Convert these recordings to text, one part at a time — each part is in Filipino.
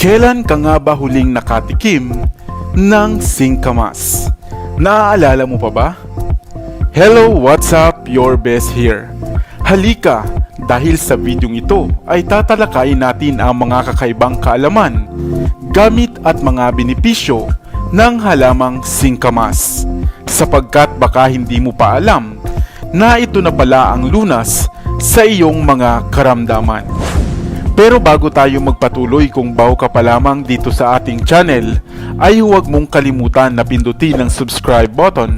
Kailan ka nga ba huling nakatikim ng singkamas? Naaalala mo pa ba? Hello, what's up? Your best here. Halika, dahil sa videong ito ay tatalakayin natin ang mga kakaibang kaalaman, gamit at mga benepisyo ng halamang singkamas. Sapagkat baka hindi mo pa alam na ito na pala ang lunas sa iyong mga karamdaman. Pero bago tayo magpatuloy kung bago ka pa lamang dito sa ating channel, ay huwag mong kalimutan na pindutin ang subscribe button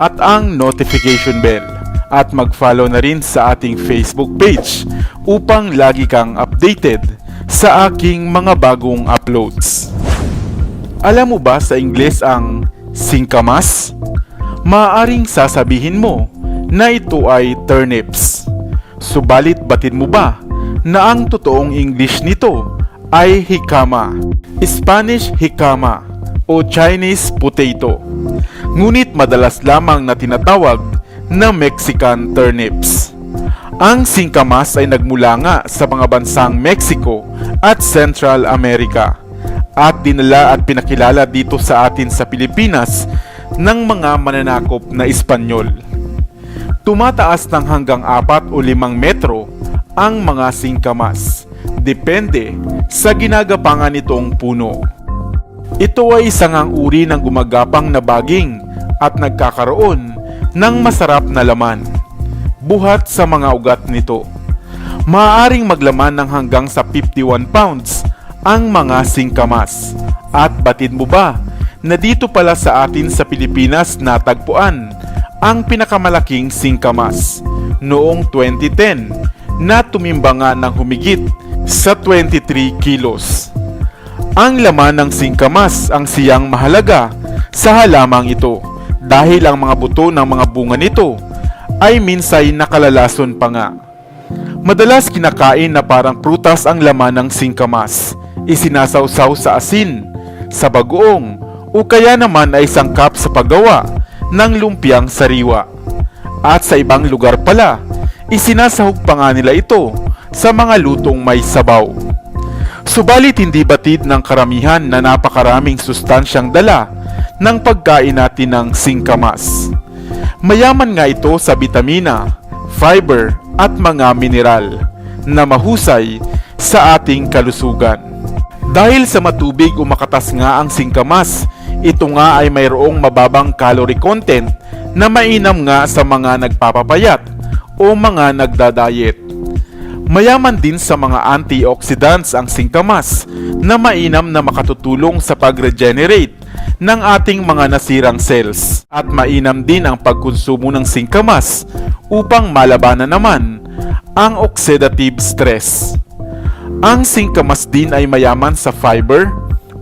at ang notification bell at mag-follow na rin sa ating Facebook page upang lagi kang updated sa aking mga bagong uploads. Alam mo ba sa Ingles ang singkamas? Maaring sasabihin mo na ito ay turnips. Subalit batid mo ba na ang totoong English nito ay hikama, Spanish hikama o Chinese potato. Ngunit madalas lamang na tinatawag na Mexican turnips. Ang singkamas ay nagmula nga sa mga bansang Mexico at Central America at dinala at pinakilala dito sa atin sa Pilipinas ng mga mananakop na Espanyol. Tumataas ng hanggang 4 o 5 metro ang mga singkamas. Depende sa ginagapangan nitong puno. Ito ay isang ang uri ng gumagapang na baging at nagkakaroon ng masarap na laman. Buhat sa mga ugat nito. Maaaring maglaman ng hanggang sa 51 pounds ang mga singkamas. At batid mo ba na dito pala sa atin sa Pilipinas natagpuan ang pinakamalaking singkamas noong 2010 na tumimba nga ng humigit sa 23 kilos. Ang laman ng singkamas ang siyang mahalaga sa halamang ito dahil ang mga buto ng mga bunga nito ay minsay nakalalason pa nga. Madalas kinakain na parang prutas ang laman ng singkamas, isinasawsaw sa asin, sa bagoong, o kaya naman ay sangkap sa paggawa ng lumpiang sariwa. At sa ibang lugar pala, isinasahog pa nga nila ito sa mga lutong may sabaw. Subalit hindi batid ng karamihan na napakaraming sustansyang dala ng pagkain natin ng singkamas. Mayaman nga ito sa bitamina, fiber at mga mineral na mahusay sa ating kalusugan. Dahil sa matubig o makatas nga ang singkamas, ito nga ay mayroong mababang calorie content na mainam nga sa mga nagpapapayat o mga nagda-diet. Mayaman din sa mga antioxidants ang singkamas na mainam na makatutulong sa pag-regenerate ng ating mga nasirang cells. At mainam din ang pagkonsumo ng singkamas upang malabanan naman ang oxidative stress. Ang singkamas din ay mayaman sa fiber,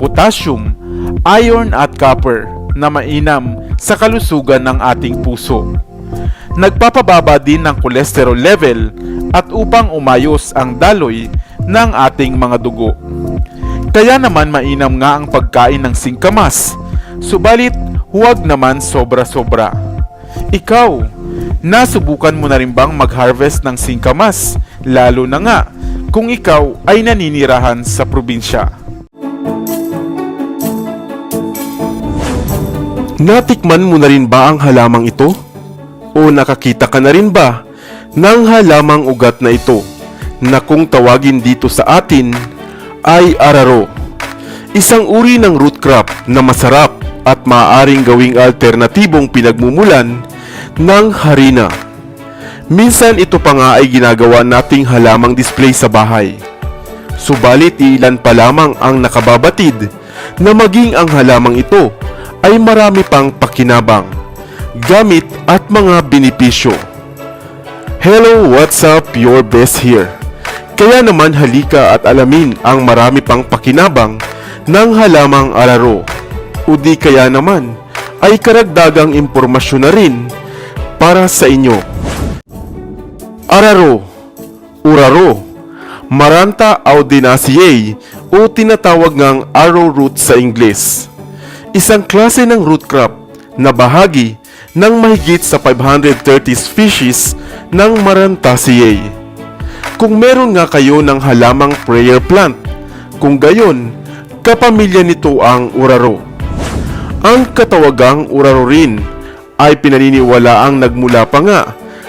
potassium, iron at copper na mainam sa kalusugan ng ating puso. Nagpapababa din ng cholesterol level at upang umayos ang daloy ng ating mga dugo. Kaya naman mainam nga ang pagkain ng singkamas, subalit huwag naman sobra-sobra. Ikaw, nasubukan mo na rin bang mag-harvest ng singkamas, lalo na nga kung ikaw ay naninirahan sa probinsya? Natikman mo na rin ba ang halamang ito? O nakakita ka na rin ba ng halamang ugat na ito na kung tawagin dito sa atin ay araro? Isang uri ng root crop na masarap at maaaring gawing alternatibong pinagmumulan ng harina. Minsan ito pa nga ay ginagawa nating halamang display sa bahay. Subalit ilan pa lamang ang nakababatid na maging ang halamang ito ay marami pang pakinabang, gamit at mga benepisyo. Hello, what's up? Your best here. Kaya naman halika at alamin ang marami pang pakinabang ng halamang araro. O di kaya naman ay karagdagang impormasyon na rin para sa inyo. Araro, uraro, Maranta audinaceae o tinatawag ngang arrowroot sa Ingles. Isang klase ng root crop na bahagi ng mahigit sa 530 species ng Marantaceae. Kung meron nga kayo ng halamang prayer plant, kung gayon, Kapamilya nito ang Uraro. Ang katawagang Uraro rin ay pinaniniwala ang nagmula pa nga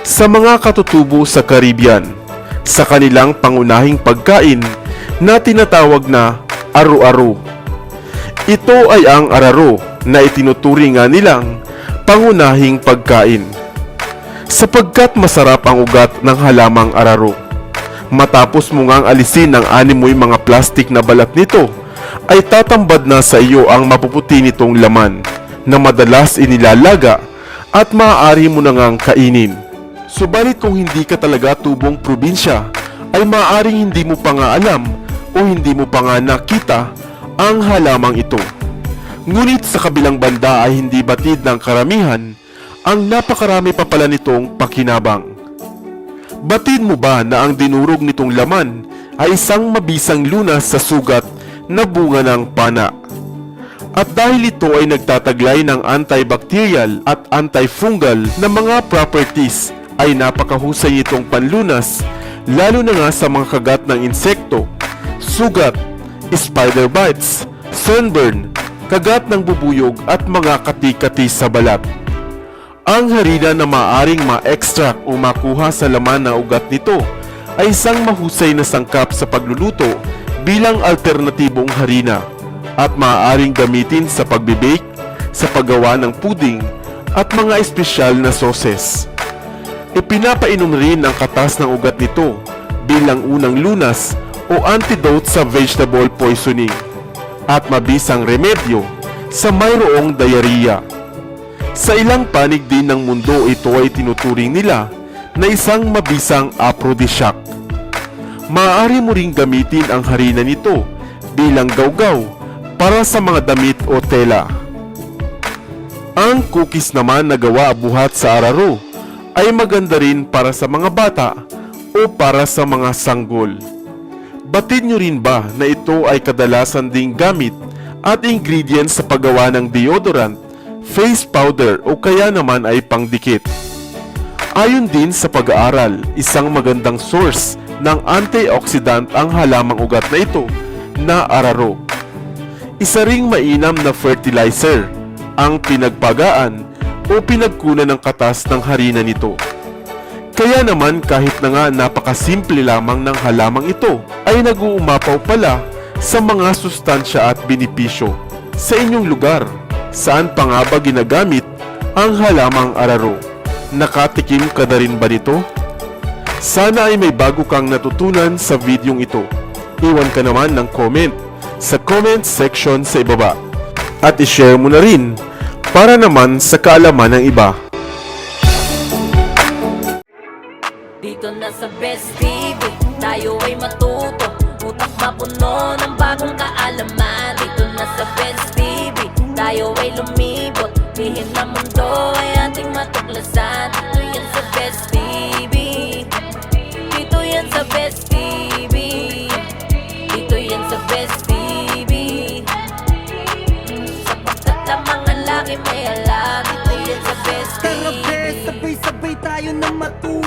sa mga katutubo sa Caribbean sa kanilang pangunahing pagkain na tinatawag na aro-aro. Ito ay ang araro na itinuturing nga nilang pangunahing pagkain. Sapagkat masarap ang ugat ng halamang araro. Matapos mo ngang alisin ang animoy mga plastik na balat nito, ay tatambad na sa iyo ang mapuputi nitong laman na madalas inilalaga at maaari mo na ngang kainin. Subalit kung hindi ka talaga tubong probinsya, ay maaaring hindi mo pa nga alam o hindi mo pa nga nakita ang halamang ito. Ngunit sa kabilang banda ay hindi batid ng karamihan ang napakarami pa pala nitong pakinabang. Batid mo ba na ang dinurog nitong laman ay isang mabisang lunas sa sugat na bunga ng pana? At dahil ito ay nagtataglay ng antibacterial at antifungal na mga properties ay napakahusay itong panlunas lalo na nga sa mga kagat ng insekto, sugat, spider bites, sunburn, kagat ng bubuyog at mga kati-kati sa balat. Ang harina na maaring ma-extract o makuha sa laman na ugat nito ay isang mahusay na sangkap sa pagluluto bilang alternatibong harina at maaaring gamitin sa pagbibake, sa paggawa ng pudding at mga espesyal na sauces. Ipinapainom rin ang katas ng ugat nito bilang unang lunas o antidote sa vegetable poisoning at mabisang remedyo sa mayroong diarrhea. Sa ilang panig din ng mundo ito ay tinuturing nila na isang mabisang aphrodisiac. Maaari mo ring gamitin ang harina nito bilang gawgaw para sa mga damit o tela. Ang cookies naman na gawa buhat sa araro ay maganda rin para sa mga bata o para sa mga sanggol. Batid nyo rin ba na ito ay kadalasan ding gamit at ingredients sa paggawa ng deodorant, face powder o kaya naman ay pangdikit? Ayon din sa pag-aaral, isang magandang source ng antioxidant ang halamang ugat na ito na araro. Isa ring mainam na fertilizer ang pinagpagaan o pinagkunan ng katas ng harina nito. Kaya naman kahit na nga napakasimple lamang ng halamang ito ay nag-uumapaw pala sa mga sustansya at benepisyo sa inyong lugar. Saan pa nga ba ginagamit ang halamang araro? Nakatikim ka na rin ba nito? Sana ay may bago kang natutunan sa videong ito. Iwan ka naman ng comment sa comment section sa ibaba. At ishare mo na rin para naman sa kaalaman ng iba. Dito na sa Best TV, tayo ay matuto. Utak mapuno ng bagong kaalaman Dito na sa Best TV, tayo ay lumibot. Lihim na mundo ay ating matuklasan. Dito yan sa Best TV Dito yan sa Best TV Dito yan sa Best TV Sapagkat ang mga laki may alam. Dito yan sa Best Tara TV be, sabay-sabay tayo na matuto